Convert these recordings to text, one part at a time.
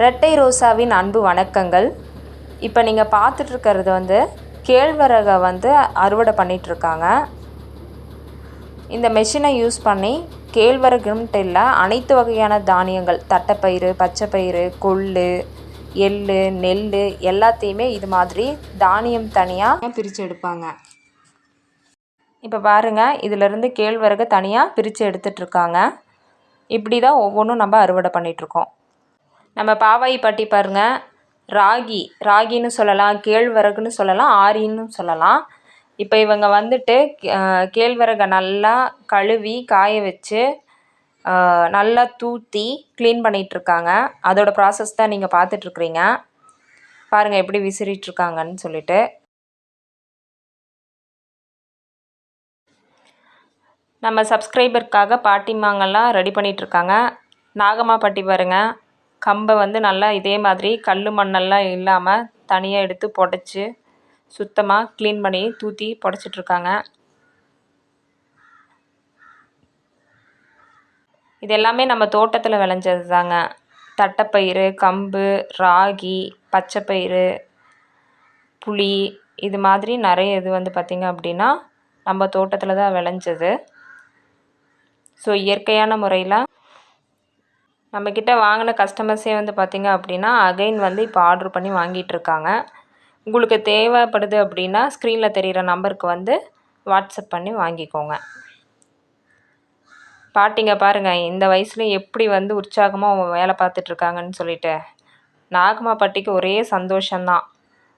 ரெட்டை ரோசாவின் அன்பு வணக்கங்கள். இப்போ நீங்கள் பார்த்துட்ருக்கிறது வந்து கேழ்வரகை வந்து அறுவடை பண்ணிகிட்ருக்காங்க இந்த மெஷினை யூஸ் பண்ணி கேழ்வரகுன்ட்டு இல்லை அனைத்து வகையான தானியங்கள் தட்டைப்பயிறு பச்சைப்பயிறு கொள்ளு எள் நெல் எல்லாத்தையுமே இது மாதிரி தானியம் தனியாக பிரித்து எடுப்பாங்க. இப்போ பாருங்கள் இதிலிருந்து கேழ்வரகை தனியாக பிரித்து எடுத்துகிட்ருக்காங்க இப்படி தான் ஒவ்வொன்றும் நம்ம அறுவடை பண்ணிகிட்ருக்கோம் நம்ம பாவாயி பாட்டி பாருங்கள் ராகி ராகின்னு சொல்லலாம் கேழ்வரகுன்னு சொல்லலாம் ஆரின்னு சொல்லலாம். இப்போ இவங்க வந்துட்டு கேழ்வரகை நல்லா கழுவி காய வச்சு நல்லா தூத்தி க்ளீன் பண்ணிகிட்ருக்காங்க அதோடய ப்ராசஸ் தான் நீங்கள் பார்த்துட்ருக்குறீங்க பாருங்கள் எப்படி விசிறிட்டுருக்காங்கன்னு சொல்லிட்டு. நம்ம சப்ஸ்கிரைபருக்காக பாட்டிமாங்கெல்லாம் ரெடி பண்ணிகிட்ருக்காங்க நாகம்மா பாட்டி பாருங்கள் கம்பை வந்து நல்லா இதே மாதிரி கல் மண்ணெல்லாம் இல்லாமல் தனியாக எடுத்து புடச்சி சுத்தமாக க்ளீன் பண்ணி தூத்தி புடச்சிட்ருக்காங்க. இது எல்லாமே நம்ம தோட்டத்தில் விளைஞ்சது தாங்க தட்டைப்பயிறு கம்பு ராகி பச்சைப்பயிறு புளி இது மாதிரி நிறைய இது வந்து பார்த்திங்க அப்படின்னா நம்ம தோட்டத்தில் தான் விளைஞ்சது. ஸோ இயற்கையான முறையில் நம்மக்கிட்ட வாங்கின கஸ்டமர்ஸே வந்து பார்த்திங்க அப்படின்னா அகைன் வந்து இப்போ ஆர்ட்ரு பண்ணி வாங்கிட்டுருக்காங்க உங்களுக்கு தேவைப்படுது அப்படின்னா ஸ்க்ரீனில் தெரிகிற நம்பருக்கு வந்து வாட்ஸ்அப் பண்ணி வாங்கிக்கோங்க. பாட்டிங்க பாருங்கள் இந்த வயசுலேயும் எப்படி வந்து உற்சாகமாக வேலை பார்த்துட்ருக்காங்கன்னு சொல்லிட்டு. நாகமா பாட்டிக்கு ஒரே சந்தோஷந்தான்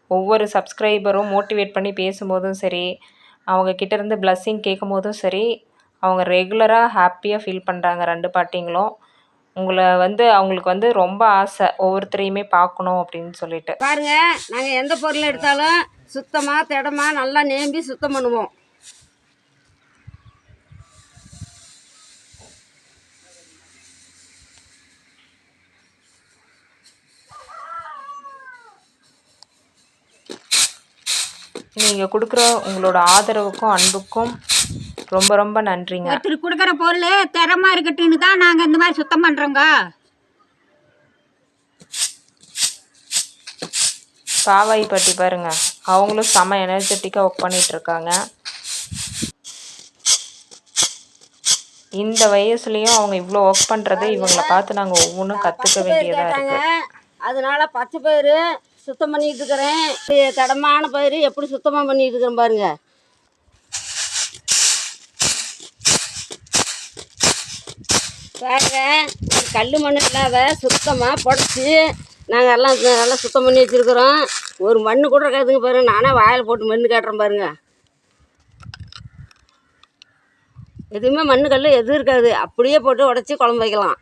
ஒவ்வொரு சப்ஸ்கிரைபரும் மோட்டிவேட் பண்ணி பேசும்போதும் சரி அவங்க கிட்டேருந்து ப்ளஸ்ஸிங் கேட்கும் போதும் சரி அவங்க ரெகுலராக ஹாப்பியாக ஃபீல் பண்ணுறாங்க ரெண்டு பாட்டிங்களும். உங்களை வந்து அவங்களுக்கு வந்து ரொம்ப ஆசை ஒவ்வொருத்தரையுமே பார்க்கணும் அப்படின்னு சொல்லிட்டு. பாருங்க நாங்கள் எந்த பொருள் எடுத்தாலும் சுத்தமாக திடமா நல்லா நேம்பி சுத்தம் பண்ணுவோம். நீங்கள் கொடுக்குற உங்களோட ஆதரவுக்கும் அன்புக்கும் ரொம்ப ரொம்ப நன்றிங்க. ஒருத்தர் கொடுக்குற பொருள் திறமா இருக்கட்டும்னு தான் நாங்கள் இந்த மாதிரி சுத்தம் பண்ணுறோங்க பாவாய் பட்டி பாருங்க. அவங்களும் செம எனர்ஜெட்டிக்காக ஒர்க் பண்ணிட்டு இருக்காங்க. இந்த வயசுலேயும் அவங்க இவ்வளோ ஒர்க் பண்ணுறது இவங்களை பார்த்து நாங்கள் ஒவ்வொன்றும் கற்றுக்க வேண்டியதாக இருக்குது அதனால பச்சை பயிறு சுத்தம் பண்ணிட்டு இருக்கிறேன். திடமான பயிறு எப்படி சுத்தமாக பண்ணிட்டு இருக்கிறேன் பாருங்க. பாருங்க கல் மண் இல்லாத சுத்தமாக புடச்சி நாங்கள் எல்லாம் நல்லா சுத்தம் பண்ணி வச்சுருக்குறோம். ஒரு மண் கூட இருக்காதுங்க பாருங்க நானே வாயில் போட்டு மண் காட்டுறேன் பாருங்க. எதுவுமே மண் கல் எதுவும் இருக்காது. அப்படியே போட்டு உடச்சி குழம்பு வைக்கலாம்.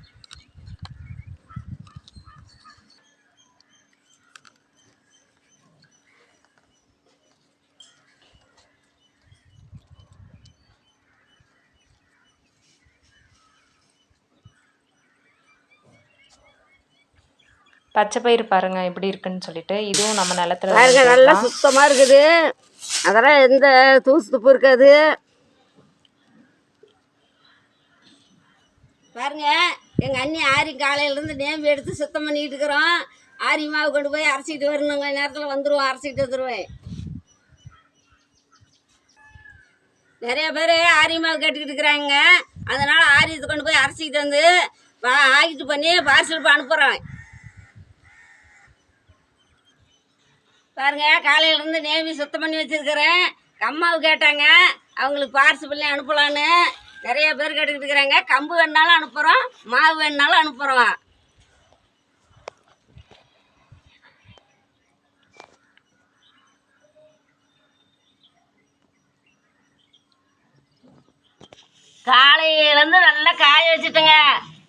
பச்சை பயிர் பாருங்க எப்படி இருக்குன்னு சொல்லிட்டு. இதுவும் நம்ம நிலத்துல பாருங்க நல்லா. சுத்தமாக இருக்குது. அதெல்லாம் எந்த தூசு துப்பு இருக்காது. பாருங்க எங்கள் அண்ணி ஆரி காலையிலேருந்து நேம்பு எடுத்து சுத்தம் பண்ணிக்கிட்டு இருக்கிறோம். ஆரி மாவு கொண்டு போய் அரைச்சிக்கிட்டு வரணுங்க நேரத்தில் வந்துடுவோம் அரைச்சிக்கிட்டு வந்துடுவேன் நிறைய பேர் ஆரி மாவு கேட்டுக்கிட்டு இருக்கிறாங்க. அதனால் ஆரி இது கொண்டு போய் அரைச்சிக்கிட்டு வந்து ஆக்கிட்டு பண்ணி பார்சல் அனுப்புகிறேன் பாருங்க காலையிலேருந்து நேவி நேமி சுத்தம் பண்ணி வச்சிருக்கிறேன். அம்மாவு கேட்டாங்க. அவங்களுக்கு பார்சல் அனுப்பலான்னு. நிறைய பேர் கேட்டுக்கிட்டு இருக்கிறாங்க. கம்பு வேணுனாலும் அனுப்புகிறோம் மாவு வேணுனாலும் அனுப்புகிறோம் காலையிலேருந்து நல்லா காய வச்சுட்டேங்க.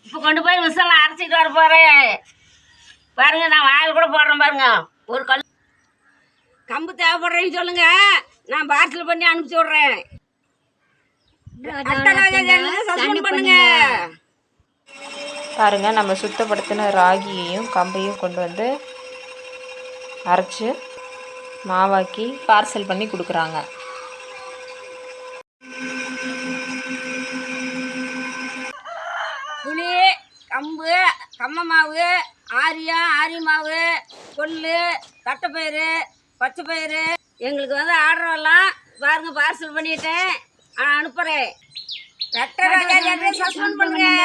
இப்போ கொண்டு போய் மிஷினில் அரைச்சிட்டு வர போகிறேன் பாருங்க நான் வாயில் கூட போடுறேன் பாருங்க. ஒரு கல் கம்பு தேவைப்படுறேன்னு சொல்லுங்க. நான் பார்சல் பண்ணி அனுப்பிச்சி விட்றேன். பண்ணுங்க. பாருங்க நம்ம சுத்தப்படுத்தின ராகியையும் கம்பையும் கொண்டு வந்து அரைச்சு மாவாக்கி பார்சல் பண்ணி கொடுக்குறாங்க. புளி கம்பு கம்ம மாவு ஆரியா ஆரி மாவு கொள்ளு தட்டைப்பயிறு பச்சை பயிறு எங்களுக்கு வந்து ஆர்டர் எல்லாம் பாருங்க பார்சல் பண்ணிட்டேன். நான் அனுப்புகிறேன் சஸ்பெண்ட் பண்ணுங்க.